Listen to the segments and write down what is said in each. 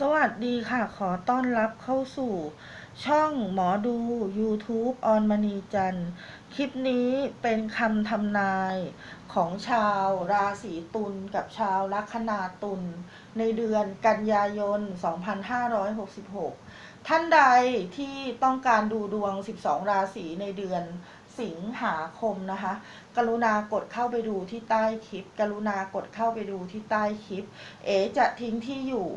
สวัสดีค่ะ ขอต้อนรับเข้าสู่ ช่องหมอดู YouTube ออนมณีจันทร์ คลิปนี้เป็นคำทำนายของชาวราศีตุลกับชาวลัคนาตุลในเดือนกันยายน 2566 ท่านใดที่ต้องการดูดวง 12 ราศีในเดือนสิงหาคมนะคะ กรุณากดเข้าไปดูที่ใต้คลิป กรุณากดเข้าไปดูที่ใต้คลิป เอจะทิ้งที่อยู่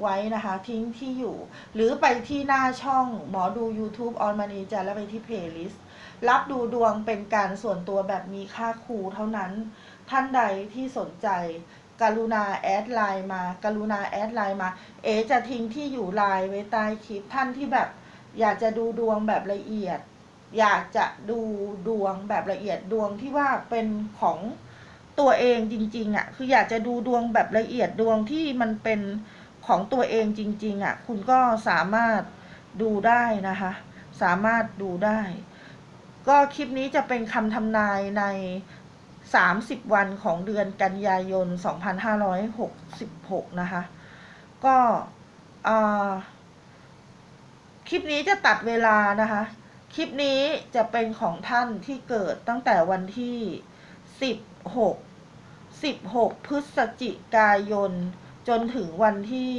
ไว้นะคะ ทิ้งที่อยู่ หรือไปที่หน้าช่องหมอดู YouTube ออนมานีจันแล้วไปที่เพลย์ลิสต์รับดูดวงเป็นการส่วนตัวแบบมีค่าครูเท่านั้น ท่านใดที่สนใจ กรุณาแอดไลน์มา กรุณาแอดไลน์มา เอจะทิ้งที่อยู่ไลน์ไว้ใต้คลิปท่านที่แบบ อยากจะดูดวงแบบละเอียด อยากจะดูดวงแบบละเอียดดวงที่ว่าเป็นของตัวเองจริงๆอะ่ะคืออยากจะดูดวงแบบละเอียดดวงที่มันเป็น ของตัวเองจริง ๆอะ่ะ คุณก็สามารถดูได้นะคะ สามารถดูได้ ก็คลิปนี้จะเป็นคำทำนายใน 30 วันของเดือนกันยายน 2566 นะคะ ก็คลิปนี้จะตัดเวลานะคะ คลิปนี้จะเป็นของท่านที่เกิดตั้งแต่วันที่ 16 16 พฤศจิกายน จนถึงวันที่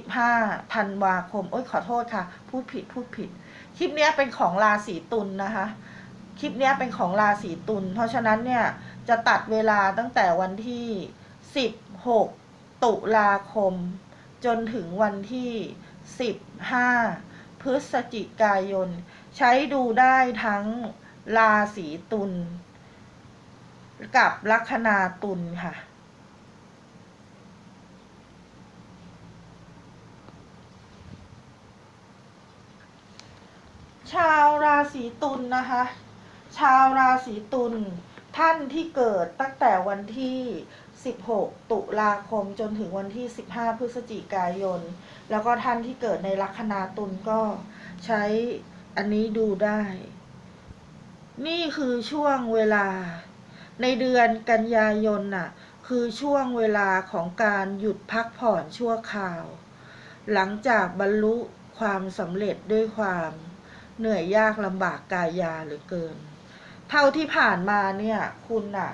15ธันวาคม โอ้ยขอโทษค่ะ พูดผิดพูดผิด คลิปนี้เป็นของราศีตุลนนะคะ คลิปนี้เป็นของราศีตุล เพราะฉะนั้นเนี่ยจะตัดเวลาตั้งแต่วันที่ 16 ตุลาคม จนถึงวันที่ 15 พฤศจิกายน ใช้ดูได้ทั้งราศีตุลกับลัคนาตุลค่ะ ชาวราศีตุลนะคะ ชาวราศีตุลท่านที่เกิดตั้งแต่วันที่ 16 ตุลาคมจนถึงวันที่ 15 พฤศจิกายน แล้วก็ท่านที่เกิดในลัคนาตุลก็ใช้อันนี้ดูได้ นี่คือช่วงเวลาในเดือนกันยายนน่ะ คือช่วงเวลาของการหยุดพักผ่อนชั่วคราว หลังจากบรรลุความสำเร็จด้วยความ เหนื่อยยากลำบากกายยาเหลือเกิน เท่าที่ผ่านมาเนี่ย คุณน่ะ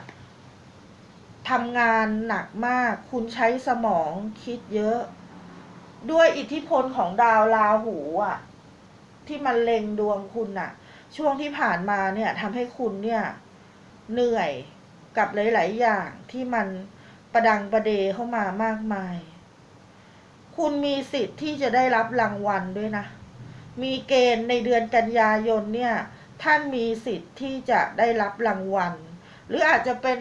ทำงานหนักมาก คุณใช้สมองคิดเยอะ ด้วยอิทธิพลของดาวราหูอะที่มันเล็งดวงคุณน่ะช่วงที่ผ่านมาเนี่ยทำให้คุณเนี่ย เหนื่อยกับหลาย ๆ อย่างที่มันประดังประเดเข้ามามากมาย คุณมีสิทธิ์ที่จะได้รับรางวัลด้วยนะ มีเกณฑ์ในเดือนกันยายนเนี่ยท่านมีสิทธิ์ที่จะได้รับรางวัล หรืออาจจะเป็น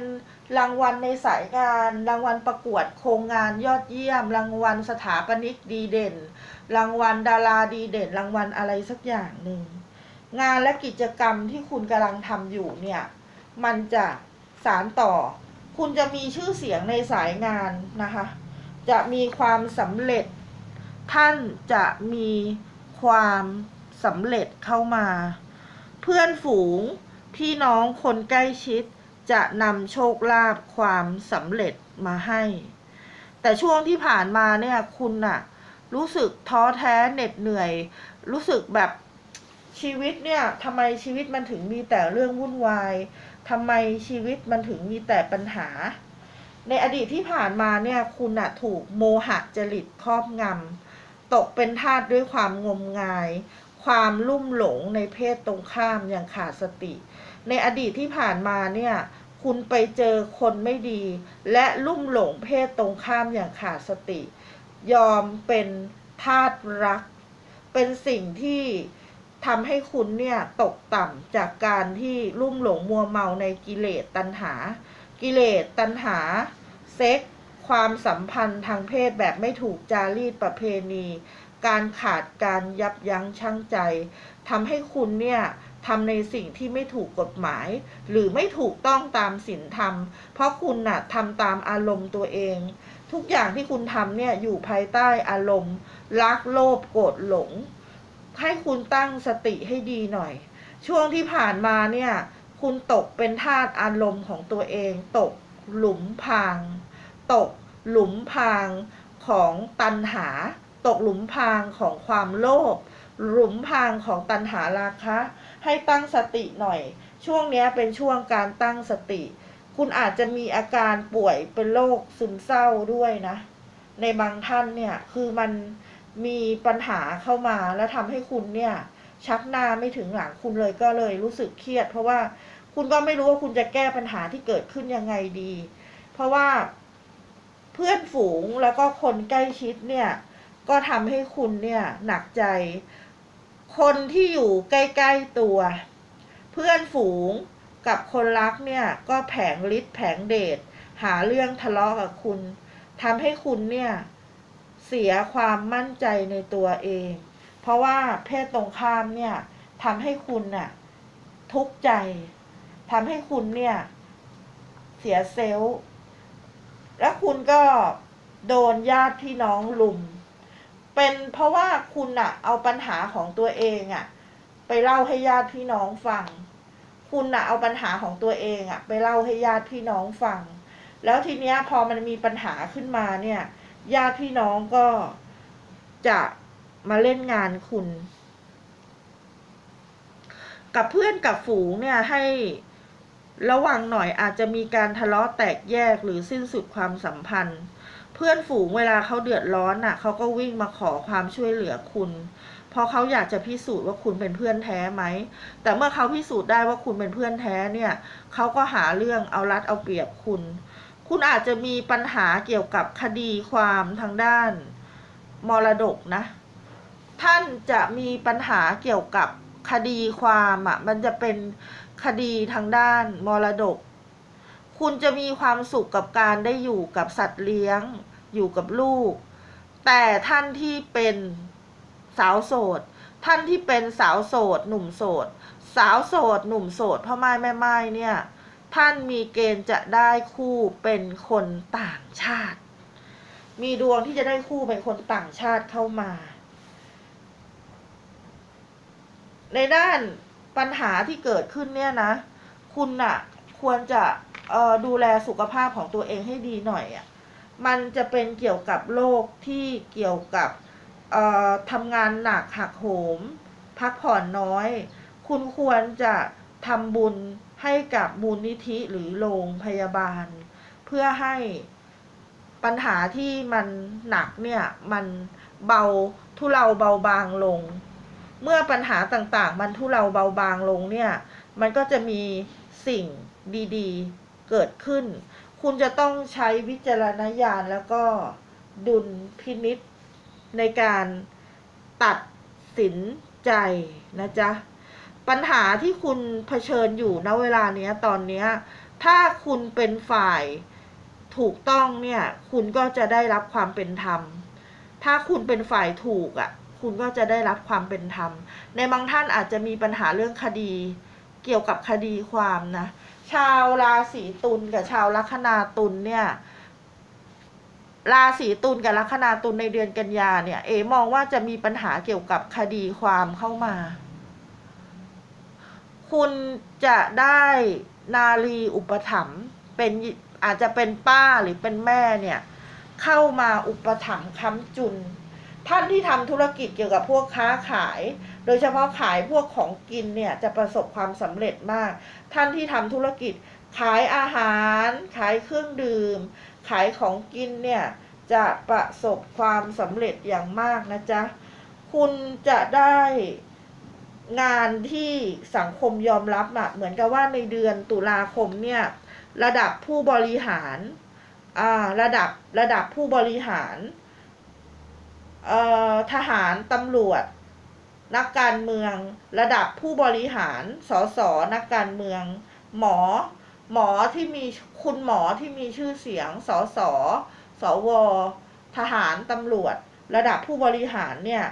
รางวัลในสายงานรางวัลประกวดโครงงานยอดเยี่ยม รางวัลสถาปนิกดีเด่น รางวัลดาราดีเด่น รางวัลอะไรสักอย่างหนึ่งงานและกิจกรรมที่คุณกำลังทำอยู่เนี่ยมันจะสารต่อ คุณจะมีชื่อเสียงในสายงานนะคะ จะมีความสำเร็จ ท่านจะมี ความสำเร็จเข้ามา เพื่อนฝูงพี่น้องคนใกล้ชิดจะนำโชคลาภความสำเร็จมาให้ แต่ช่วงที่ผ่านมาเนี่ยคุณน่ะ รู้สึกท้อแท้เหน็ดเหนื่อย รู้สึกแบบชีวิตเนี่ยทำไมชีวิตมันถึงมีแต่เรื่องวุ่นวายทำไมชีวิตมันถึงมีแต่ปัญหา ในอดีตที่ผ่านมาเนี่ยคุณน่ะถูกโมหะจริตครอบงำ ตกเป็นทาสด้วยความงมงาย ความลุ่มหลงในเพศตรงข้ามอย่างขาดสติ ในอดีตที่ผ่านมาเนี่ยคุณไปเจอคนไม่ดี และลุ่มหลงเพศตรงข้ามอย่างขาดสติ ยอมเป็นทาสรัก เป็นสิ่งที่ทำให้คุณเนี่ยตกต่ำจากการที่ลุ่มหลงมัวเมาในกิเลสตัณหา กิเลสตัณหา เซ็ก ความสัมพันธ์ทางเพศแบบไม่ถูกจารีตประเพณี การขาดการยับยั้งชั่งใจทำให้คุณเนี่ยทำในสิ่งที่ไม่ถูกกฎหมาย หรือไม่ถูกต้องตามศีลธรรม เพราะคุณน่ะทำตามอารมณ์ตัวเอง ทุกอย่างที่คุณทำเนี่ยอยู่ภายใต้อารมณ์ รักโลภโกรธหลง ให้คุณตั้งสติให้ดีหน่อย ช่วงที่ผ่านมาเนี่ย คุณตกเป็นทาสอารมณ์ของตัวเอง ตกหลุมพราง ตกหลุมพรางของตันหา ตกหลุมพรางของความโลภหลุมพรางของตัณหาราคะ ให้ตั้งสติหน่อย ช่วงนี้เป็นช่วงการตั้งสติ คุณอาจจะมีอาการป่วยเป็นโรคซึมเศร้าด้วยนะ ในบางท่านเนี่ยคือมันมีปัญหาเข้ามาแล้วทำให้คุณเนี่ยชักหน้าไม่ถึงหลังคุณเลยก็เลยรู้สึกเครียด เพราะว่าคุณก็ไม่รู้ว่าคุณจะแก้ปัญหาที่เกิดขึ้นยังไงดี เพราะว่า เพื่อนฝูงแล้วก็คนใกล้ชิดเนี่ย ก็ทำให้คุณเนี่ยหนักใจ คนที่อยู่ใกล้ ๆตัว เพื่อนฝูงกับคนรักเนี่ยก็แผงฤทธิ์แผงเดชหาเรื่องทะเลาะกับคุณทำให้คุณเนี่ยเสียความมั่นใจในตัวเอง เพราะว่าเพศตรงข้ามเนี่ยทำให้คุณน่ะทุกข์ใจทำให้คุณเนี่ยเสียเซลล์ แล้วคุณก็โดนญาติพี่น้องลุม เป็นเพราะว่าคุณอะเอาปัญหาของตัวเองอะไปเล่าให้ญาติพี่น้องฟัง คุณอะเอาปัญหาของตัวเองอะไปเล่าให้ญาติพี่น้องฟัง แล้วทีเนี้ยพอมันมีปัญหาขึ้นมาเนี่ย ญาติพี่น้องก็จะมาเล่นงานคุณ กับเพื่อนกับฝูงเนี่ยให้ ระวังหน่อยอาจจะมีการทะเลาะแตกแยกหรือสิ้นสุดความสัมพันธ์ เพื่อนฝูงเวลาเขาเดือดร้อนน่ะเขาก็วิ่งมาขอความช่วยเหลือคุณ เพราะเขาอยากจะพิสูจน์ว่าคุณเป็นเพื่อนแท้ไหม แต่เมื่อเขาพิสูจน์ได้ว่าคุณเป็นเพื่อนแท้เนี่ยเขาก็หาเรื่องเอารัดเอาเปรียบคุณ คุณอาจจะมีปัญหาเกี่ยวกับคดีความทางด้านมรดกนะ ท่านจะมีปัญหาเกี่ยวกับ คดีความอะมันจะเป็นคดีทางด้านมรดก คุณจะมีความสุขกับการได้อยู่กับสัตว์เลี้ยง อยู่กับลูก แต่ท่านที่เป็นสาวโสด ท่านที่เป็นสาวโสด หนุ่มโสด สาวโสด หนุ่มโสดพ่อไม้แม่ไม้เนี่ย ท่านมีเกณฑ์จะได้คู่เป็นคนต่างชาติ มีดวงที่จะได้คู่เป็นคนต่างชาติเข้ามา ในด้านปัญหาที่เกิดขึ้นเนี่ยนะ คุณน่ะควรจะดูแลสุขภาพของตัวเองให้ดีหน่อยอะ่ะมันจะเป็นเกี่ยวกับโรคที่เกี่ยวกับทำงานหนักหักโหม พักผ่อนน้อย คุณควรจะทำบุญให้กับมูลนิธิหรือโรงพยาบาล เพื่อให้ปัญหาที่มันหนักเนี่ย มันเบาทุเลาเบาบางลง เมื่อปัญหาต่างๆ มันทุเลาเบาบางลงเนี่ย มันก็จะมีสิ่งดีๆเกิดขึ้น คุณจะต้องใช้วิจารณญาณแล้วก็ดุลพินิษในการตัดสินใจนะจ๊ะ ปัญหาที่คุณเผชิญอยู่ณเวลาเนี้ยตอนเนี้ย ถ้าคุณเป็นฝ่ายถูกต้องเนี่ย คุณก็จะได้รับความเป็นธรรม ถ้าคุณเป็นฝ่ายถูกอะ คุณก็จะได้รับความเป็นธรรม ในบางท่านอาจจะมีปัญหาเรื่องคดีเกี่ยวกับคดีความนะ ชาวราศีตุลกับชาวลัคนาตุลเนี่ย ราศีตุลกับลัคนาตุลในเดือนกันยาเนี่ย เอมองว่าจะมีปัญหาเกี่ยวกับคดีความเข้ามา คุณจะได้นารีอุปถัมภ์เป็นอาจจะเป็นป้าหรือเป็นแม่เนี่ย เข้ามาอุปถัมภ์ค้ำจุน ท่านที่ทำธุรกิจเกี่ยวกับพวกค้าขาย โดยเฉพาะขายพวกของกินเนี่ยจะประสบความสำเร็จมาก ท่านที่ทำธุรกิจขายอาหาร ขายเครื่องดื่ม ขายของกินเนี่ยจะประสบความสำเร็จอย่างมากนะจ๊ะ คุณจะได้งานที่สังคมยอมรับอะเหมือนกับว่าในเดือนตุลาคมเนี่ย ระดับผู้บริหาร อ่า ระดับระดับผู้บริหาร ทหารตำรวจ นักการเมือง ระดับผู้บริหารสสนักการเมือง หมอ หมอที่มีคุณหมอที่มีชื่อเสียงสสสว ทหารตำรวจ ระดับผู้บริหารเนี่ย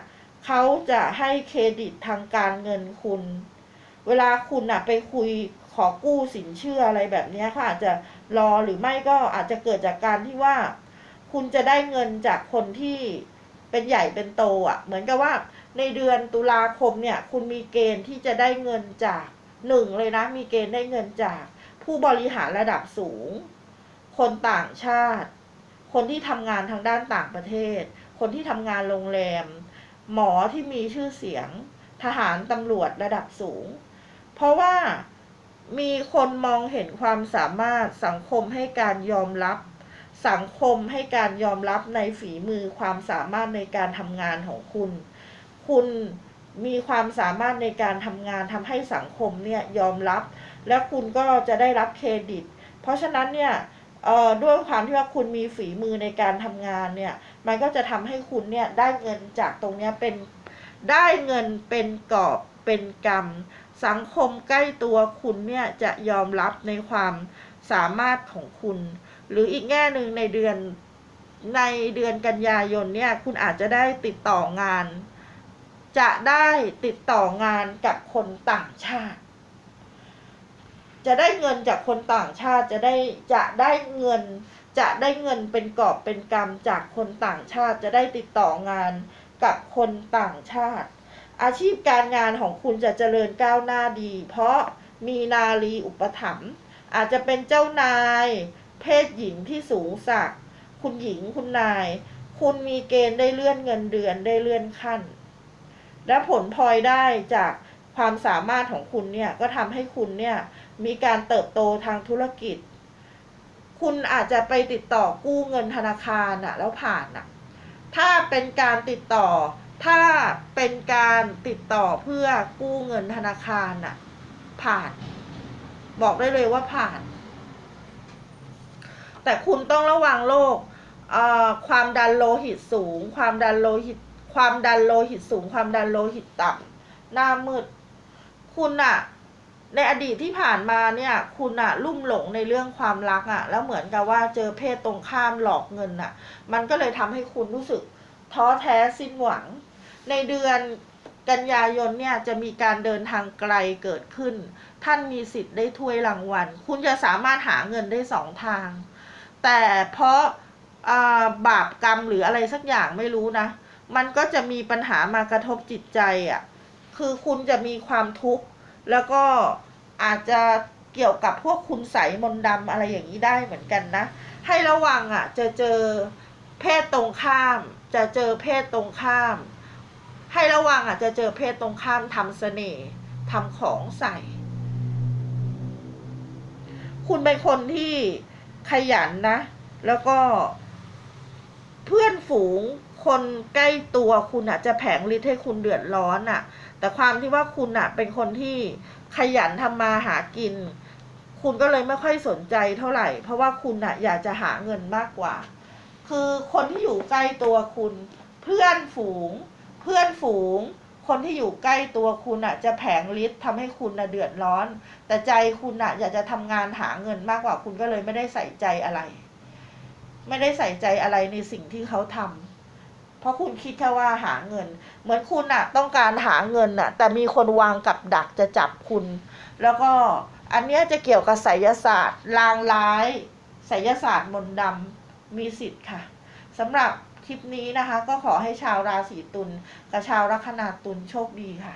เขาจะให้เครดิตทางการเงินคุณ เวลาคุณอะไปคุยขอกู้สินเชื่ออะไรแบบนี้เขาอาจจะรอหรือไม่ก็อาจจะเกิดจากการที่ว่า คุณจะได้เงินจากคนที่ เป็นใหญ่เป็นโตอะ เหมือนกับว่าในเดือนตุลาคมเนี่ย คุณมีเกณฑ์ที่จะได้เงินจากหนึ่งเลยนะ มีเกณฑ์ได้เงินจาก ผู้บริหารระดับสูง คนต่างชาติ คนที่ทำงานทางด้านต่างประเทศ คนที่ทำงานโรงแรม หมอที่มีชื่อเสียง ทหารตำรวจระดับสูง เพราะว่ามีคนมองเห็นความสามารถสังคมให้การยอมรับ สังคมให้การยอมรับในฝีมือความสามารถในการทำงานของคุณ คุณมีความสามารถในการทำงานทำให้สังคมเนี่ยยอมรับ และคุณก็จะได้รับเครดิต เพราะฉะนั้นเนี่ยเอ่อด้วยความที่ว่าคุณมีฝีมือในการทำงานเนี่ย มันก็จะทำให้คุณเนี่ยได้เงินจากตรงนี้เป็นได้เงินเป็นกอบเป็นกรรม สังคมใกล้ตัวคุณเนี่ยจะยอมรับในความสามารถของคุณ หรืออีกแง่หนึ่งในเดือนในเดือนกันยายนเนี่ยคุณอาจจะได้ติดต่องาน จะได้ติดต่องานกับคนต่างชาติ จะได้เงินจากคนต่างชาติจะได้จะได้เงินจะได้เงินเป็นกอบเป็นกำจากคนต่างชาติจะได้ติดต่องานกับคนต่างชาติ อาชีพการงานของคุณจะเจริญก้าวหน้าดี เพราะมีนาลีอุปถัมภ์อาจจะเป็นเจ้านาย เพศหญิงที่สูงสัก คุณหญิงคุณนาย คุณมีเกณฑ์ได้เลื่อนเงินเดือนได้เลื่อนขั้น และผลพลอยได้จากความสามารถของคุณเนี่ยก็ทำให้คุณเนี่ยมีการเติบโตทางธุรกิจ คุณอาจจะไปติดต่อกู้เงินธนาคารน่ะแล้วผ่านน่ะถ้าเป็นการติดต่อ ถ้าเป็นการติดต่อเพื่อกู้เงินธนาคารน่ะผ่าน บอกได้เลยว่าผ่าน แต่คุณต้องระวังโรคความดันโลหิตสูง ความดันโลหิต ความดันโลหิตสูง ความดันโลหิตต่ำหน้ามืด คุณอะในอดีตที่ผ่านมาเนี่ย คุณอะลุ่มหลงในเรื่องความรักอะแล้วเหมือนกับว่าเจอเพศตรงข้ามหลอกเงินอะมันก็เลยทำให้คุณรู้สึกท้อแท้สิ้นหวัง ในเดือนกันยายนเนี่ยจะมีการเดินทางไกลเกิดขึ้น ท่านมีสิทธิ์ได้ถ้วยรางวัล คุณจะสามารถหาเงินได้สองทาง แต่เพราะาบาปกรรมหรืออะไรสักอย่างไม่รู้นะ มันก็จะมีปัญหามากระทบจิตใจอะ่ะ คือคุณจะมีความทุกข์ แล้วก็อาจจะเกี่ยวกับพวกคุณใสมนดำอะไรอย่างนี้ได้เหมือนกันนะ ให้ระวังอะ่ะ จะเจอเพศตรงข้าม จะเจอเพศตรงข้าม ให้ระวังอะจะเจอเพศตรงข้ามทำเสน่ห์ทำของใส่ คุณเป็นคนที่ ขยันนะ แล้วก็เพื่อนฝูงคนใกล้ตัวคุณอะจะแผงฤทธิ์ให้คุณเดือดร้อนอะแต่ความที่ว่าคุณอะเป็นคนที่ขยันทำมาหากิน คุณก็เลยไม่ค่อยสนใจเท่าไหร่ เพราะว่าคุณอะอยากจะหาเงินมากกว่า คือคนที่อยู่ใกล้ตัวคุณ เพื่อนฝูง เพื่อนฝูง คนที่อยู่ใกล้ตัวคุณอะจะแผงฤทธิ์ทำให้คุณน่ะเดือดร้อน แต่ใจคุณอะอยากจะทำงานหาเงินมากกว่าคุณก็เลยไม่ได้ใส่ใจอะไร ไม่ได้ใส่ใจอะไรในสิ่งที่เขาทำเพราะคุณคิดแค่ว่าหาเงิน เหมือนคุณอะต้องการหาเงินอะแต่มีคนวางกับดักจะจับคุณ แล้วก็อันเนี้ยจะเกี่ยวกับไสยศาสตร์ลางร้ายไสยศาสตร์มนต์ดำมีสิทธิ์ค่ะสำหรับ ลิปนี้นะคะ ก็ขอให้ชาวราศีตุลกับชาวลัคนาตุลโชคดีค่ะ